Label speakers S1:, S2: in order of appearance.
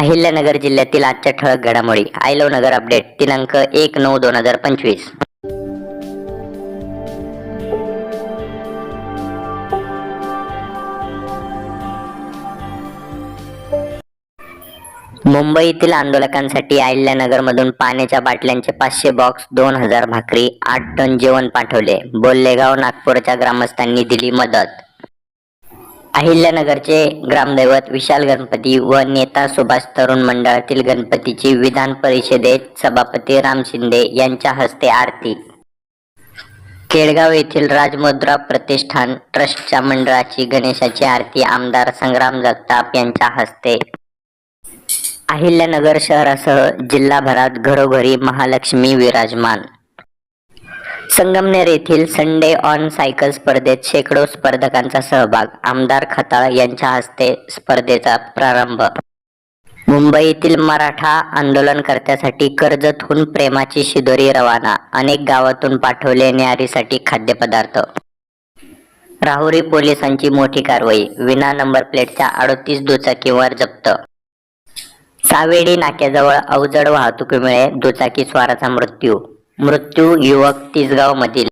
S1: अहिल्यानगर जिल्ह्यातील आजच्या ठळक घडामोडी. आयलो नगर अपडेट दिनांक एक नऊ दोन हजार पंचवीस. मुंबईतील आंदोलकांसाठी अहिल्यानगरमधून पाण्याच्या बाटल्यांचे पाचशे बॉक्स दोन हजार भाकरी आठ टन जेवण पाठवले. बोल्लेगाव नागपूरच्या ग्रामस्थांनी दिली मदत. अहिल्यानगरचे ग्रामदैवत विशाल गणपती व नेता सुभाष तरुण मंडळातील गणपतीची विधान परिषदेत सभापती राम शिंदे यांच्या हस्ते आरती. केळगाव येथील राजमुद्रा प्रतिष्ठान ट्रस्टच्या मंडळाची गणेशाची आरती आमदार संग्राम जगताप यांच्या हस्ते. अहिल्यानगर शहरासह जिल्हाभरात घरोघरी महालक्ष्मी विराजमान. संगमनेर येथील संडे ऑन सायकल स्पर्धेत शेकडो स्पर्धकांचा सहभाग आमदार खताळ यांच्या हस्ते स्पर्धेचा प्रारंभ. मुंबईतील मराठा आंदोलनकर्त्यासाठी कर्जतहून प्रेमाची शिदोरी रवाना अनेक गावातून पाठवले न्यारीसाठी खाद्यपदार्थ. राहुरी पोलिसांची मोठी कारवाई विना नंबर प्लेटच्या अडतीस दुचाकीवर जप्त. सावेडी नाक्याजवळ अवजड वाहतुकीमुळे दुचाकी स्वाराचा मृत्यू. मृत्यू युवक तिसगाव मधील